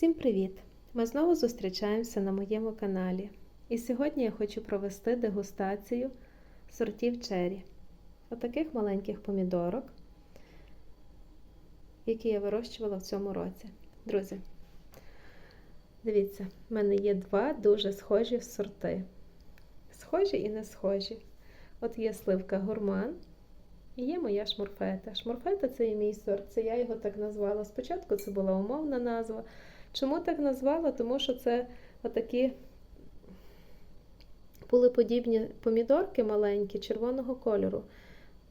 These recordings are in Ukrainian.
Всім привіт! Ми знову зустрічаємося на моєму каналі. І сьогодні я хочу провести дегустацію сортів чері. Отаких маленьких помідорок, які я вирощувала в цьому році. Друзі, дивіться, в мене є два дуже схожі сорти. Схожі і не схожі. От є сливка гурман і є моя шмурфета. Шмурфета це і мій сорт, це я його так назвала. Спочатку це була умовна назва. Чому так назвала? Тому що це отакі пулеподібні помідорки маленькі, червоного кольору.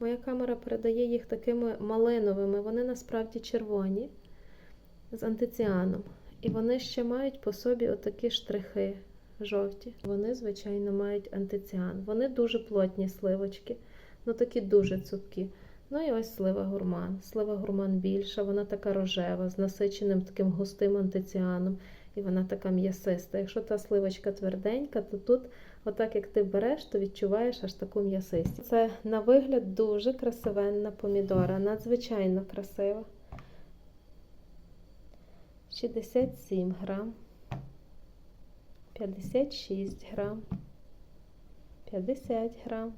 Моя камера передає їх такими малиновими, вони насправді червоні з антиціаном. І вони ще мають по собі отакі штрихи жовті. Вони, звичайно, мають антиціан. Вони дуже плотні сливочки, ну такі дуже цупкі. Ну і ось слива гурман. Слива гурман більша, вона така рожева, з насиченим таким густим антиціаном, і вона така м'ясиста. Якщо та сливочка тверденька, то тут, отак як ти береш, то відчуваєш аж таку м'ясистість. Це на вигляд дуже красивенна помідора, надзвичайно красива. 67 грам, 56 грам, 50 грам.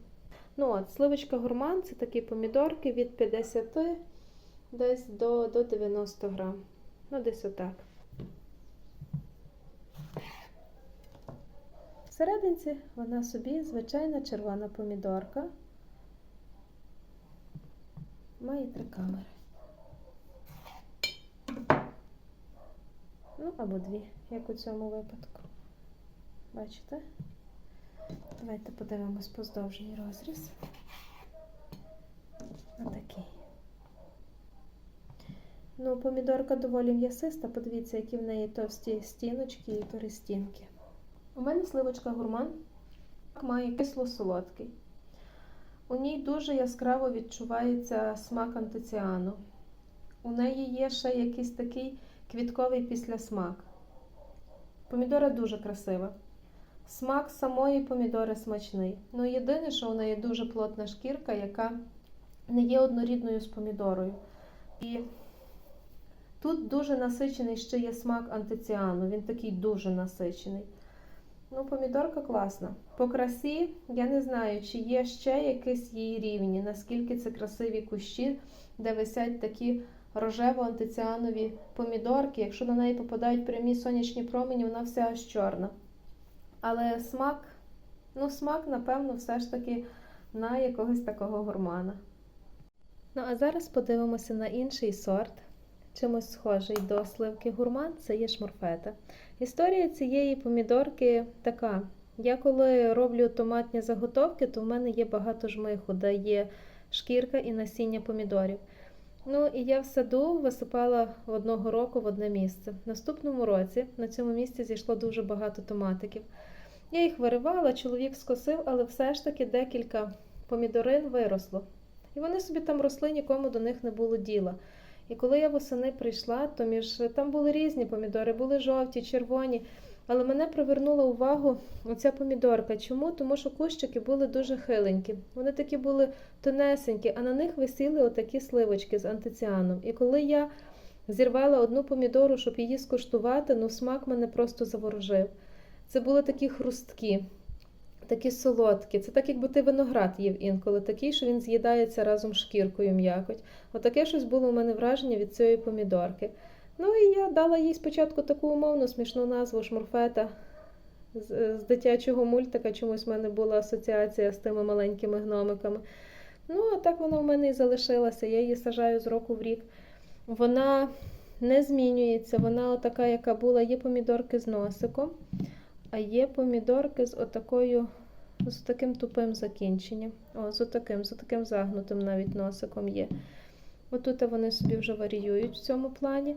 Ну от, сливочка гурман це такі помідорки від 50 десь до, до 90 грам. Ну, десь отак. Всерединці вона собі звичайна червона помідорка. Має три камери. Ну, або дві, як у цьому випадку. Бачите? Давайте подивимось поздовжній розріз. Отакий. Ну, помідорка доволі м'ясиста, подивіться, які в неї товсті стіночки і перестінки. У мене сливочка гурман має кисло-солодкий. У ній дуже яскраво відчувається смак антиціану. У неї є ще якийсь такий квітковий післясмак. Помідора дуже красива. Смак самої помідори смачний. Ну, єдине, що у неї дуже плотна шкірка, яка не є однорідною з помідорою. І тут дуже насичений ще є смак антиціану. Він такий дуже насичений. Ну, помідорка класна. По красі, я не знаю, чи є ще якісь її рівні, наскільки це красиві кущі, де висять такі рожево-антиціанові помідорки. Якщо на неї попадають прямі сонячні промені, вона вся аж чорна. Але смак, ну, смак, напевно, все ж таки на якогось такого гурмана. Ну, а зараз подивимося на інший сорт. Чимось схожий до сливки гурман, це є шмурфета. Історія цієї помідорки така. Я коли роблю томатні заготовки, то в мене є багато жмиху, де є шкірка і насіння помідорів. Ну і я в саду висипала одного року в одне місце. Наступному році на цьому місці зійшло дуже багато томатиків. Я їх виривала, чоловік скосив, але все ж таки декілька помідорин виросло. І вони собі там росли, нікому до них не було діла. І коли я восени прийшла, то між там були різні помідори, були жовті, червоні. Але мене привернула увагу оця помідорка. Чому? Тому що кущики були дуже хиленькі. Вони такі були тонесенькі, а на них висіли отакі сливочки з антиціаном. І коли я зірвала одну помідору, щоб її скуштувати, ну смак мене просто заворожив. Це були такі хрусткі, такі солодкі. Це так, якби ти виноград їв інколи, такий, що він з'їдається разом шкіркою м'якоть. Отаке щось було у мене враження від цієї помідорки. Ну і я дала їй спочатку таку умовну смішну назву шмурфета. З, з дитячого мультика чомусь в мене була асоціація з тими маленькими гномиками. Ну, а так вона в мене і залишилася. Я її сажаю з року в рік. Вона не змінюється, вона така, яка була. Є помідорки з носиком, а є помідорки з отакою, з таким тупим закінченням. О, з отаким, з отаким загнутим навіть носиком є. Отут вони собі вже варіюють в цьому плані,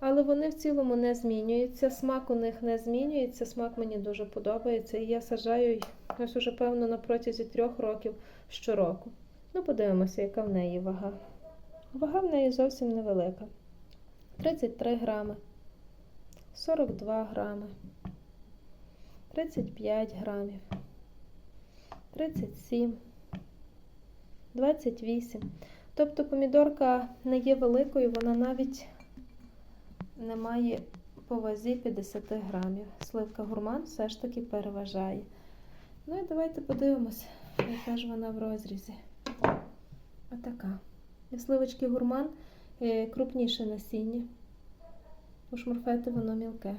але вони в цілому не змінюються. Смак у них не змінюється. Смак мені дуже подобається. І я сажаю ось уже, певно, на протязі трьох років щороку. Ну, подивимося, яка в неї вага. Вага в неї зовсім невелика. 33 грами, 42 грами, 35 грамів, 37, 28. Тобто помідорка не є великою, вона навіть не має по вазі 50 грамів. Сливка гурман все ж таки переважає. Ну і давайте подивимось, яка ж вона в розрізі. Отака. І сливочки гурман е, крупніше насіння. У шмурфети воно мілке.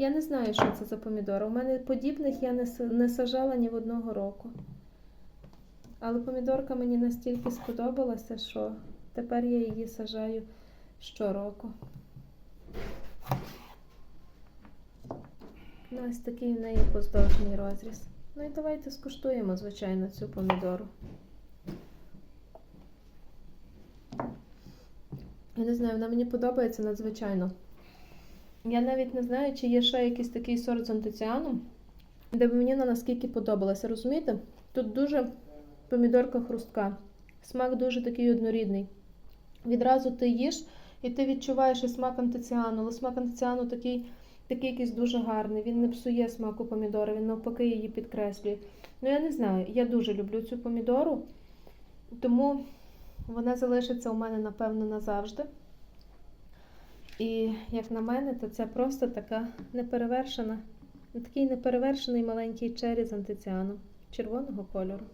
Я не знаю, що це за помідори. У мене подібних я не, сажала ні в одного року. Але помідорка мені настільки сподобалася, що тепер я її сажаю щороку. Ну, ось такий в неї поздовжний розріз. Ну і давайте скуштуємо, звичайно, цю помідору. Я не знаю, вона мені подобається надзвичайно. Я навіть не знаю, чи є ще якийсь такий сорт з антиціаном, де б мені вона наскільки подобалася. Розумієте? Тут дуже помідорка хрустка. Смак дуже такий однорідний. Відразу ти їш і ти відчуваєш і смак антиціану, але смак антиціану такий, такий якийсь дуже гарний. Він не псує смаку помідори, він навпаки її підкреслює. Ну, я не знаю, я дуже люблю цю помідору, тому вона залишиться у мене, напевно, назавжди. І як на мене, то це просто така неперевершена, такий неперевершений маленький чері з антиціаном червоного кольору.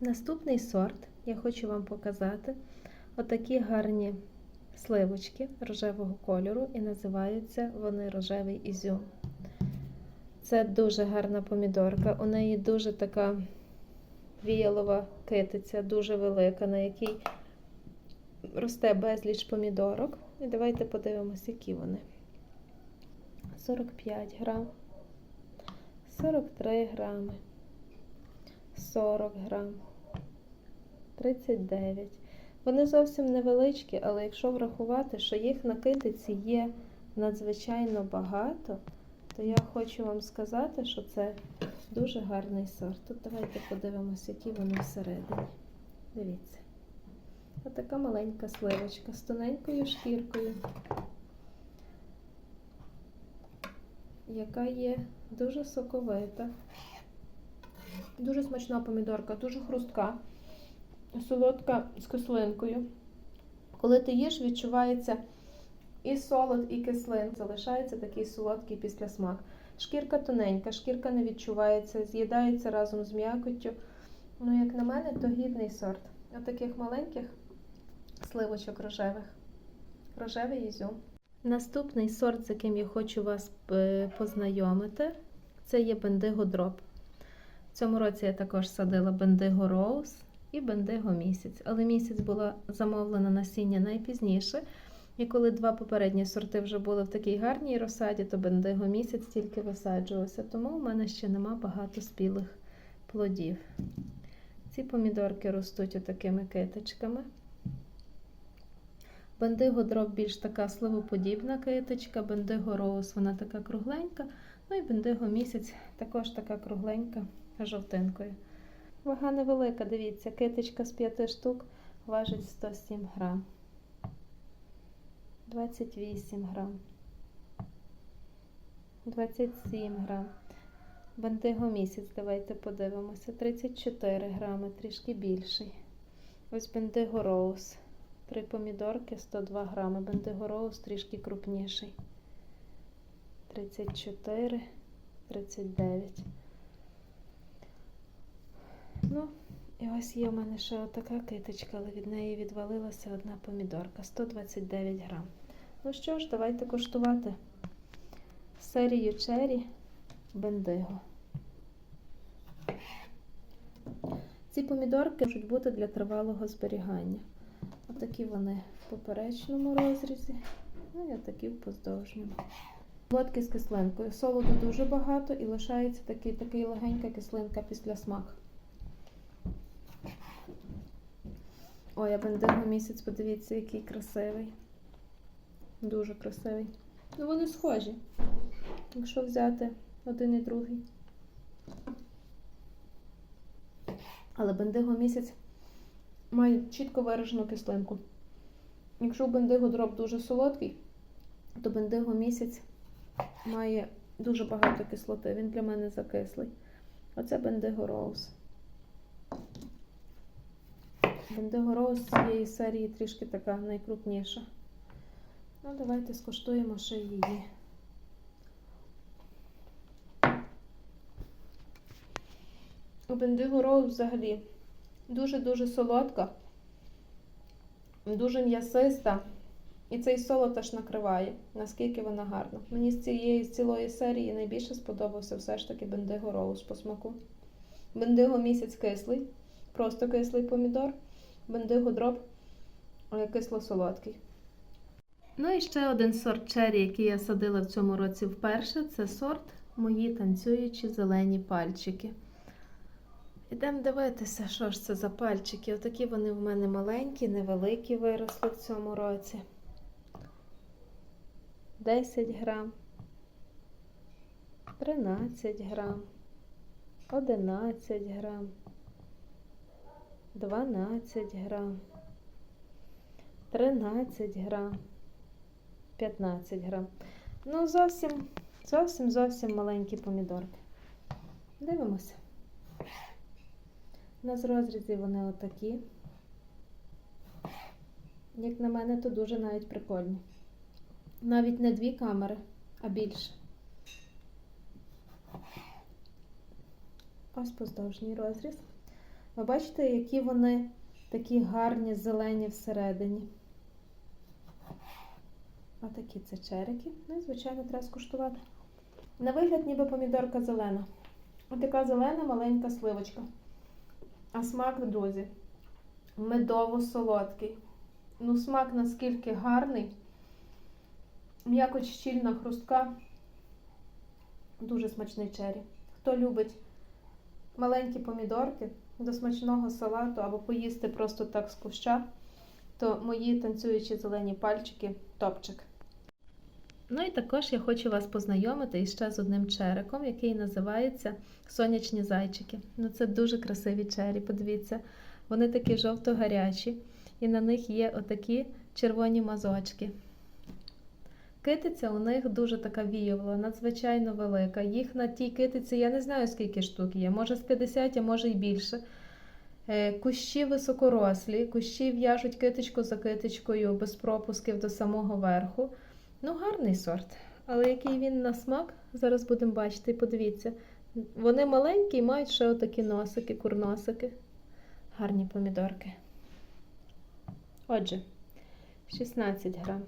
Наступний сорт я хочу вам показати отакі гарні сливочки рожевого кольору, і називаються вони рожевий ізюм. Це дуже гарна помідорка. У неї дуже така віялова китиця, дуже велика, на якій росте безліч помідорок. І давайте подивимося, які вони. 45 грам, 43 грами, 40 грам, 39. Вони зовсім невеличкі, але якщо врахувати, що їх на китиці є надзвичайно багато, то я хочу вам сказати, що це дуже гарний сорт. Тут давайте подивимося, які вони всередині. Дивіться. Отака маленька сливочка з тоненькою шкіркою, яка є дуже соковита, дуже смачна помідорка, дуже хрустка, солодка з кислинкою. Коли ти їш, відчувається і солод, і кислин. Залишається такий солодкий післясмак. Шкірка тоненька, шкірка не відчувається, з'їдається разом з м'якоттю. Ну, як на мене, то гідний сорт. Отаких маленьких сливочок рожевих. Рожевий ізюм. Наступний сорт, з яким я хочу вас е, познайомити, це є бендиго дроп. В цьому році я також садила бендиго роуз і бендиго місяць. Але місяць була замовлена насіння найпізніше. І коли два попередні сорти вже були в такій гарній розсаді, то бендиго місяць тільки висаджувався. Тому у мене ще нема багато спілих плодів. Ці помідорки ростуть отакими китичками. Бендиго дроб більш така сливоподібна китичка, бендиго роуз вона така кругленька, ну і бендиго місяць також така кругленька жовтинкою. Вага невелика, дивіться, китичка з 5 штук важить 107 грам. 28 грам. 27 грам. Бендиго місяць, давайте подивимося. 34 грами, трішки більший. Ось бендиго роуз. Три помідорки 102 грами. Бендиго роуз трішки крупніший. 34, 39. Ну, і ось є у мене ще отака киточка, але від неї відвалилася одна помідорка. 129 грам. Ну що ж, давайте коштувати серію Черрі Бендиго. Ці помідорки можуть бути для тривалого зберігання. Отакі вони в поперечному розрізі, ну і отакі в поздовжньому. Солодкі з кислинкою. Солоду дуже багато і лишається такий, такий легенька кислинка після смак. Ой, а бендиго місяць, подивіться, який красивий. Дуже красивий. Ну, вони схожі. Якщо взяти один і другий. Але бендиго місяць має чітко виражену кислинку. Якщо бендиго дроб дуже солодкий, то бендиго місяць має дуже багато кислоти. Він для мене закислий. Оце бендиго роуз. Бендиго роуз з цієї серії трішки така найкрупніша. Ну, давайте скуштуємо ще її. Бендиго роу взагалі дуже-дуже солодка, дуже м'ясиста. І цей солод аж накриває, наскільки вона гарна. Мені з цієї з цілої серії найбільше сподобався все ж таки бендиго роуз по смаку. Бендиго місяць кислий, просто кислий помідор. Бендиго дроб е, кисло-солодкий. Ну і ще один сорт черрі, який я садила в цьому році вперше, це сорт мої танцюючі зелені пальчики. Ідемо дивитися, що ж це за пальчики. Отакі вони в мене маленькі, невеликі виросли в цьому році. 10 грам, 13 грам, 11 грам, 12 грам, 13 грам, 15 грам. Ну, зовсім, зовсім, зовсім маленькі помідорки. Дивимося. У нас розрізі вони отакі. Як на мене, то дуже навіть прикольні. Навіть не дві камери, а більше. Ось поздовжній розріз. Ви бачите, які вони такі гарні, зелені всередині. Отакі це черики. Ну і, звичайно, треба скуштувати. На вигляд, ніби помідорка зелена. Отака зелена маленька сливочка. А смак, друзі, медово-солодкий. Ну, смак наскільки гарний. М'якоть щільна, хрустка. Дуже смачний чері. Хто любить маленькі помідорки до смачного салату або поїсти просто так з куща, то мої танцюючі зелені пальчики топчик. Ну і також я хочу вас познайомити іще з одним чериком, який називається Сонячні зайчики. Ну це дуже красиві чері, подивіться. Вони такі жовто-гарячі, і на них є отакі червоні мазочки. Китиця у них дуже така віяла, надзвичайно велика. Їх на тій китиці я не знаю, скільки штук є, може з 50, а може й більше. Е, Кущі високорослі, кущі в'яжуть китичку за китичкою без пропусків до самого верху. Ну, гарний сорт. Але який він на смак, зараз будемо бачити, подивіться. Вони маленькі і мають ще отакі носики, курносики. Гарні помідорки. Отже, 16 грам.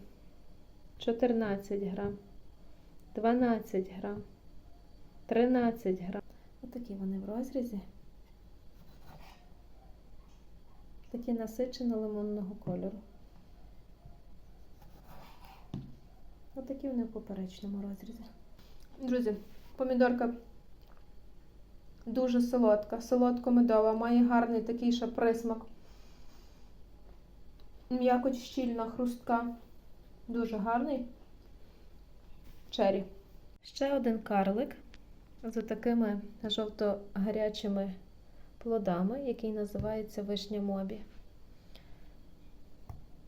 14 грам, 12 грам, 13 грам. Отакі вони в розрізі. Такі насичено лимонного кольору. Отакі вони в поперечному розрізі. Друзі, помідорка дуже солодка, солодко-медова, має гарний такий ще присмак. М'якоть щільна, хрустка. Дуже гарний чері. Ще один карлик з такими жовто-гарячими плодами, який називається вишня мобі.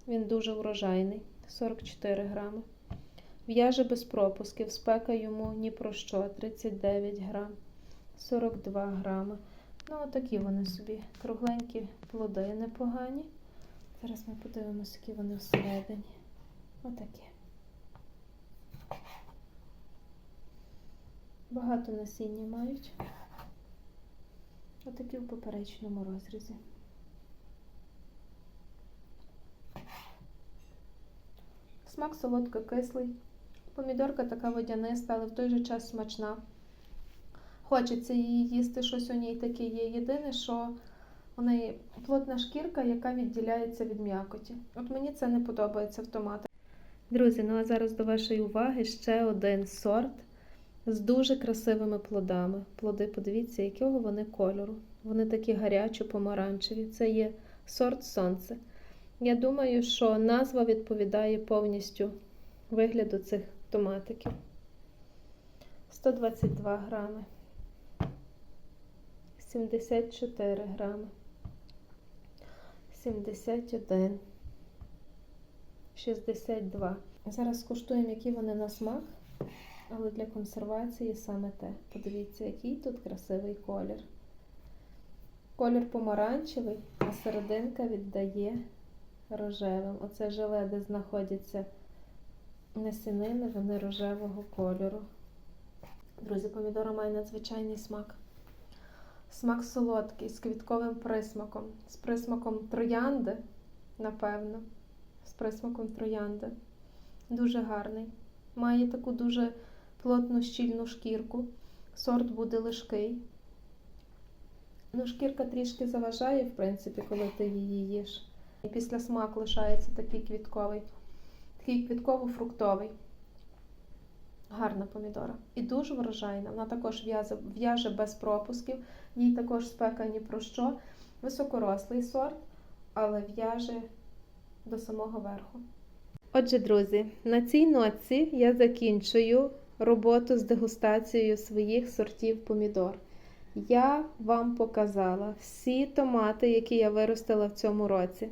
Він дуже врожайний, 44 грами. В'яже без пропусків, спека йому ні про що, 39 грам, 42 грами. Ну, отакі вони собі. Кругленькі плоди непогані. Зараз ми подивимося, які вони всередині. Отакі. Багато насіння мають. Отакі в поперечному розрізі. Смак солодко-кислий. Помідорка така водяниста, але в той же час смачна. Хочеться її їсти, щось у ній таке є. Єдине, що у неї плотна шкірка, яка відділяється від м'якоті. От мені це не подобається в томатах. Друзі, ну а зараз до вашої уваги ще один сорт з дуже красивими плодами. Плоди, подивіться, якого вони кольору. Вони такі гарячо-помаранчеві. Це є сорт сонце. Я думаю, що назва відповідає повністю вигляду цих томатиків. 122 грами. 74 грами. 71. 62. Зараз скуштуємо, які вони на смак, але для консервації саме те. Подивіться, який тут красивий колір. Колір помаранчевий, а серединка віддає рожевим. Оце желе, де знаходяться насінини, вони рожевого кольору. Друзі, помідора має надзвичайний смак. Смак солодкий, з квітковим присмаком, з присмаком троянди, напевно, з присмаком троянди. Дуже гарний. Має таку дуже плотну щільну шкірку. Сорт буде лишкий. Ну, шкірка трішки заважає, в принципі, коли ти її їш. І після смак лишається такий квітковий, такий квітково-фруктовий. Гарна помідора. І дуже врожайна. Вона також в'яже, без пропусків, їй також спека ні про що. Високорослий сорт, але в'яже до самого верху. Отже, друзі, на цій ноці я закінчую роботу з дегустацією своїх сортів помідор. Я вам показала всі томати, які я виростила в цьому році.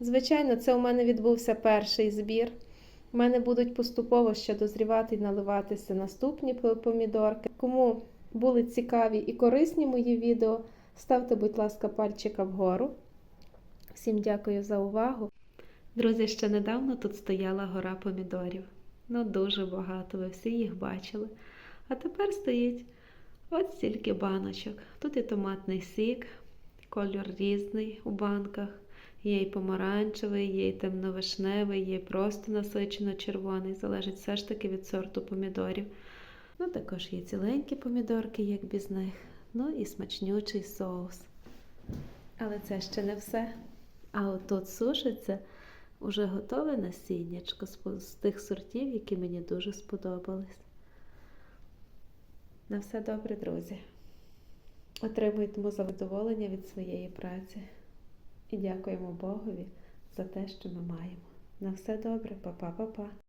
Звичайно, це у мене відбувся перший збір. У мене будуть поступово ще дозрівати і наливатися наступні помідорки. Кому були цікаві і корисні мої відео, ставте, будь ласка, пальчика вгору. Всім дякую за увагу. Друзі, ще недавно тут стояла гора помідорів. Ну, дуже багато, ви всі їх бачили. А тепер стоїть от стільки баночок. Тут і томатний сік, кольор різний у банках. Є і помаранчевий, є і темновишневий, є просто насичено червоний, залежить все ж таки від сорту помідорів. Ну, також є ціленькі помідорки, як без них. Ну і смачнючий соус. Але це ще не все. А от тут сушиться уже готове насіннячко з тих сортів, які мені дуже сподобались. На все добре, друзі. Отримуємо задоволення від своєї праці. І дякуємо Богові за те, що ми маємо. На все добре, па-па-па-па.